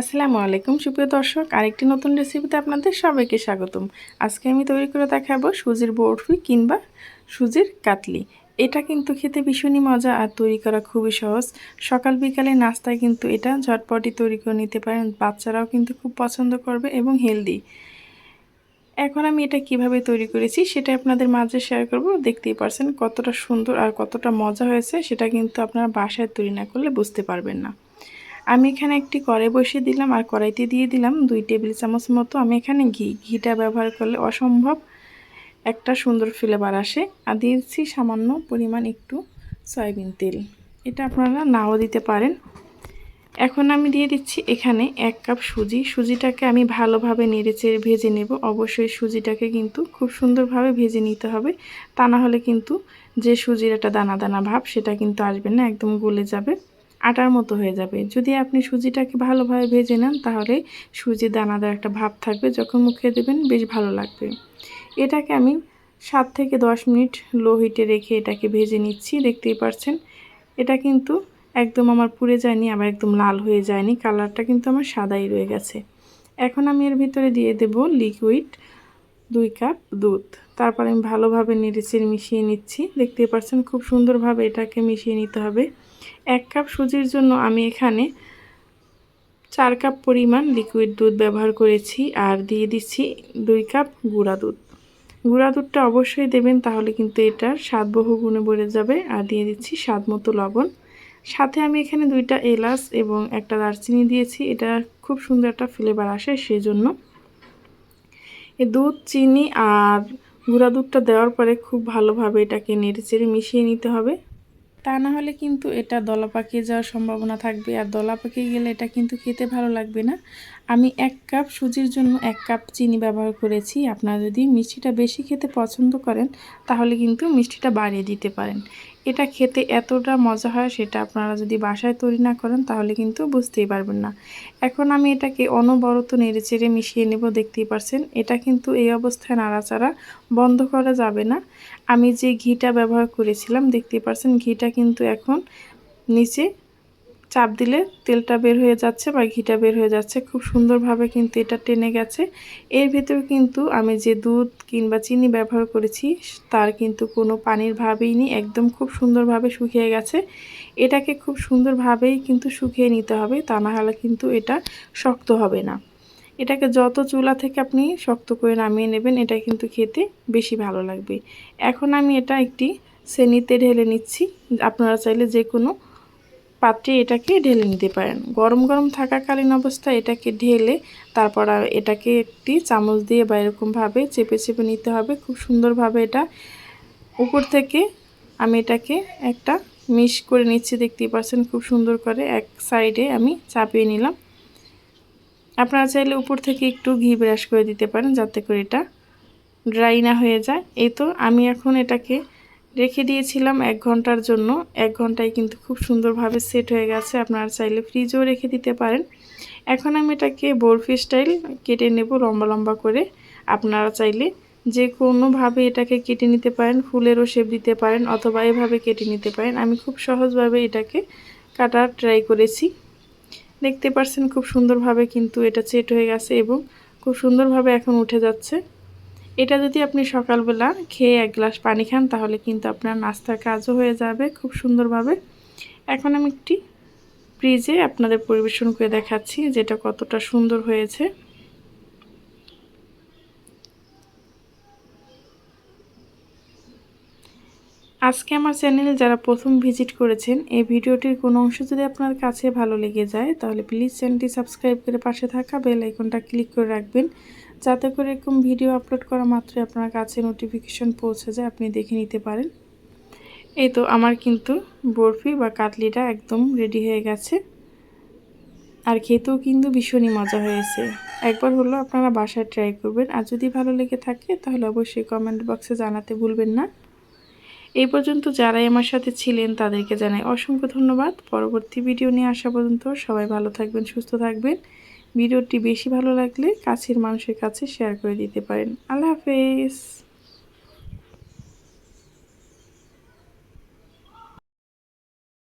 আসসালামু আলাইকুম, সুপ্রিয় দর্শক। আরেকটি নতুন রেসিপিতে আপনাদের সবাইকে স্বাগতম। আজকে আমি তৈরি করে দেখাবো সুজির বরফি কিংবা সুজির কাতলি। এটা কিন্তু খেতে ভীষণই মজা আর তৈরি করা খুবই সহজ। সকাল বিকালে নাস্তায় কিন্তু এটা ঝটপটি তৈরি করে নিতে পারেন। বাচ্চারাও কিন্তু খুব পছন্দ করবে এবং হেলদি এখন আমি এটা কীভাবে তৈরি করেছি সেটা আপনাদের মাঝে শেয়ার করব। দেখতেই পারছেন কতটা সুন্দর আর কতটা মজা হয়েছে, সেটা কিন্তু আপনারা বাসায় তৈরি না করলে বুঝতে পারবেন না। আমি এখানে একটি কড়াই বসিয়ে দিলাম আর কড়াইতে দিয়ে দিলাম দুই টেবিল চামচ মতো। আমি এখানে ঘি, ঘিটা ব্যবহার করলে অসম্ভব একটা সুন্দর ফ্লেভার আসে। আর দিয়েছি সামান্য পরিমাণ একটু সয়াবিন তেল। এটা আপনারা নাও দিতে পারেন। এখন আমি দিয়ে দিচ্ছি এখানে এক কাপ সুজি। সুজিটাকে আমি ভালোভাবে নেড়েচেড়ে ভেজে নেব। অবশ্যই সুজিটাকে কিন্তু খুব সুন্দরভাবে ভেজে নিতে হবে। তা না হলে কিন্তু যে সুজির একটা দানা দানা ভাব, সেটা কিন্তু আসবে না, একদম গলে যাবে। আটার মতো হয়ে যাবে। যদি আপনি সুজিটাকে ভালোভাবে ভেজে নেন, তাহলে সুজি দানাদার একটা ভাব থাকবে, যখন মুখে দেবেন বেশ ভালো লাগবে। এটাকে আমি সাত থেকে দশ মিনিট লো হিটে রেখে এটাকে ভেজে নিচ্ছি। দেখতেই পাচ্ছেন এটা কিন্তু একদম আমার পুড়ে যায়নি, আবার একদম লাল হয়ে যায়নি। কালারটা কিন্তু আমার সাদাই রয়ে গেছে। এখন আমি এর ভিতরে দিয়ে দেব লিকুইড দুই কাপ দুধ। তারপর আমি ভালোভাবে নেড়েচেড়ে মিশিয়ে নিচ্ছি। দেখতেই পাচ্ছেন খুব সুন্দরভাবে এটাকে মিশিয়ে নিতে হবে। এক কাপ সুজির জন্য আমি এখানে চার কাপ পরিমাণ লিকুইড দুধ ব্যবহার করেছি আর দিয়ে দিচ্ছি দুই কাপ গুঁড়া দুধ। গুঁড়া দুধটা অবশ্যই দেবেন তাহলে কিন্তু এটার স্বাদ বহু গুণে বেড়ে যাবে। আর দিয়ে দিচ্ছি স্বাদ মতো লবণ। সাথে আমি এখানে দুইটা এলাচ এবং একটা দারচিনি দিয়েছি। এটা খুব সুন্দর একটা ফ্লেভার আসে সেজন্য। এই দুধ, চিনি আর গুঁড়া দুধটা দেওয়ার পরে খুব ভালোভাবে এটাকে নেড়ে চেড়ে মিশিয়ে নিতে হবে। তা না হলে কিন্তু এটা দলা পাকিয়ে যাওয়ার সম্ভাবনা থাকবে আর দলা পাকিয়ে গেলে এটা কিন্তু খেতে ভালো লাগবে না। আমি এক কাপ সুজির জন্য এক কাপ চিনি ব্যবহার করেছি। আপনারা যদি মিষ্টিটা বেশি খেতে পছন্দ করেন, তাহলে কিন্তু মিষ্টিটা বাড়িয়ে দিতে পারেন। এটা খেতে এতটা মজা হয় সেটা আপনারা যদি বাসায় তৈরি না করেন তাহলে কিন্তু বুঝতেই পারবেন না। এখন আমি এটাকে অনবরত নেড়ে চেড়ে মিশিয়ে নেব, দেখতেই পারছেন। এটা কিন্তু এই অবস্থায় নাড়াচাড়া বন্ধ করা যাবে না। আমি যে ঘিটা ব্যবহার করেছিলাম, দেখতেই পারছেন, ঘিটা কিন্তু এখন নিচে চাপ দিলে তেলটা বের হয়ে যাচ্ছে বা ঘিটা বের হয়ে যাচ্ছে। খুব সুন্দরভাবে কিন্তু এটা টেনে গেছে। এর ভেতরে কিন্তু আমি যে দুধ কিংবা চিনি ব্যবহার করেছি, তার কিন্তু কোনো পানির ভাবেই নি একদম খুব সুন্দরভাবে শুকিয়ে গেছে। এটাকে খুব সুন্দরভাবেই কিন্তু শুকিয়ে নিতে হবে, তা না হলে কিন্তু এটা শক্ত হবে না। এটাকে যত চুলা থেকে আপনি শক্ত করে নামিয়ে নেবেন, এটা কিন্তু খেতে বেশি ভালো লাগবে। এখন আমি এটা একটি শ্রেণীতে ঢেলে নিচ্ছি। আপনারা চাইলে যে কোনো পাত্রে এটাকে ঢেলে নিতে পারেন। গরম গরম থাকাকালীন অবস্থায় এটাকে ঢেলে তারপর এটাকে একটি চামচ দিয়ে বা এরকমভাবে চেপে চেপে নিতে হবে। খুব সুন্দরভাবে এটা উপর থেকে আমি এটাকে একটা মিশ করে নিচ্ছি, দেখতেই পাচ্ছেন খুব সুন্দর করে এক সাইডে আমি চাপিয়ে নিলাম। আপনারা চাইলে উপর থেকে একটু ঘি ব্রাশ করে দিতে পারেন যাতে করে এটা ড্রাই না হয়ে যায়। এই তো আমি এখন এটাকে রেখে দিয়েছিলাম এক ঘণ্টার জন্য। এক ঘন্টায় কিন্তু খুব সুন্দরভাবে সেট হয়ে গেছে। আপনারা চাইলে ফ্রিজেও রেখে দিতে পারেন। এখন আমি এটাকে বরফি স্টাইল কেটে নেব লম্বা লম্বা করে। আপনারা চাইলে যে কোনোভাবে এটাকে কেটে নিতে পারেন, ফুলেরও শেপ দিতে পারেন অথবা এভাবে কেটে নিতে পারেন। আমি খুব সহজভাবে এটাকে কাটার ট্রাই করেছি। দেখতে পারছেন খুব সুন্দরভাবে কিন্তু এটা সেট হয়ে গেছে এবং খুব সুন্দরভাবে এখন উঠে যাচ্ছে। এটা যদি আপনি সকালবেলা খেয়ে এক গ্লাস পানি খান, তাহলে কিন্তু আপনার নাস্তার কাজও হয়ে যাবে খুব সুন্দরভাবে। এখন আমি একটি ফ্রিজে আপনাদের পরিবেশন করে দেখাচ্ছি যেটা কতটা সুন্দর হয়েছে। আজকে আমার চ্যানেলে যারা প্রথম ভিজিট করেছেন, এই ভিডিওটির কোনো অংশ যদি আপনার কাছে ভালো লেগে যায়, তাহলে প্লিজ চ্যানেলটি সাবস্ক্রাইব করে পাশে থাকা বেল আইকনটা ক্লিক করে রাখবেন। যাতে করে এরকম ভিডিও আপলোড করা মাত্রই আপনার কাছে নোটিফিকেশন পৌঁছে যায়, আপনি দেখে নিতে পারেন। এই তো আমার কিন্তু বরফি বা কাটলিটা একদম রেডি হয়ে গেছে। আর খেতেও কিন্তু ভীষণই মজা হয়েছে। একবার হলো আপনারা বাসায় ট্রাই করবেন। আর যদি ভালো লেগে থাকে, তাহলে অবশ্যই কমেন্ট বক্সে জানাতে ভুলবেন না। এই পর্যন্ত যারাই আমার সাথে ছিলেন, তাদেরকে জানাই অসংখ্য ধন্যবাদ। পরবর্তী ভিডিও নিয়ে আসা পর্যন্ত সবাই ভালো থাকবেন, সুস্থ থাকবেন। ভিডিওটি বেশি ভালো লাগলে কাছের মানুষের কাছে শেয়ার করে দিতে পারেন। আল্লাহ হাফেজ।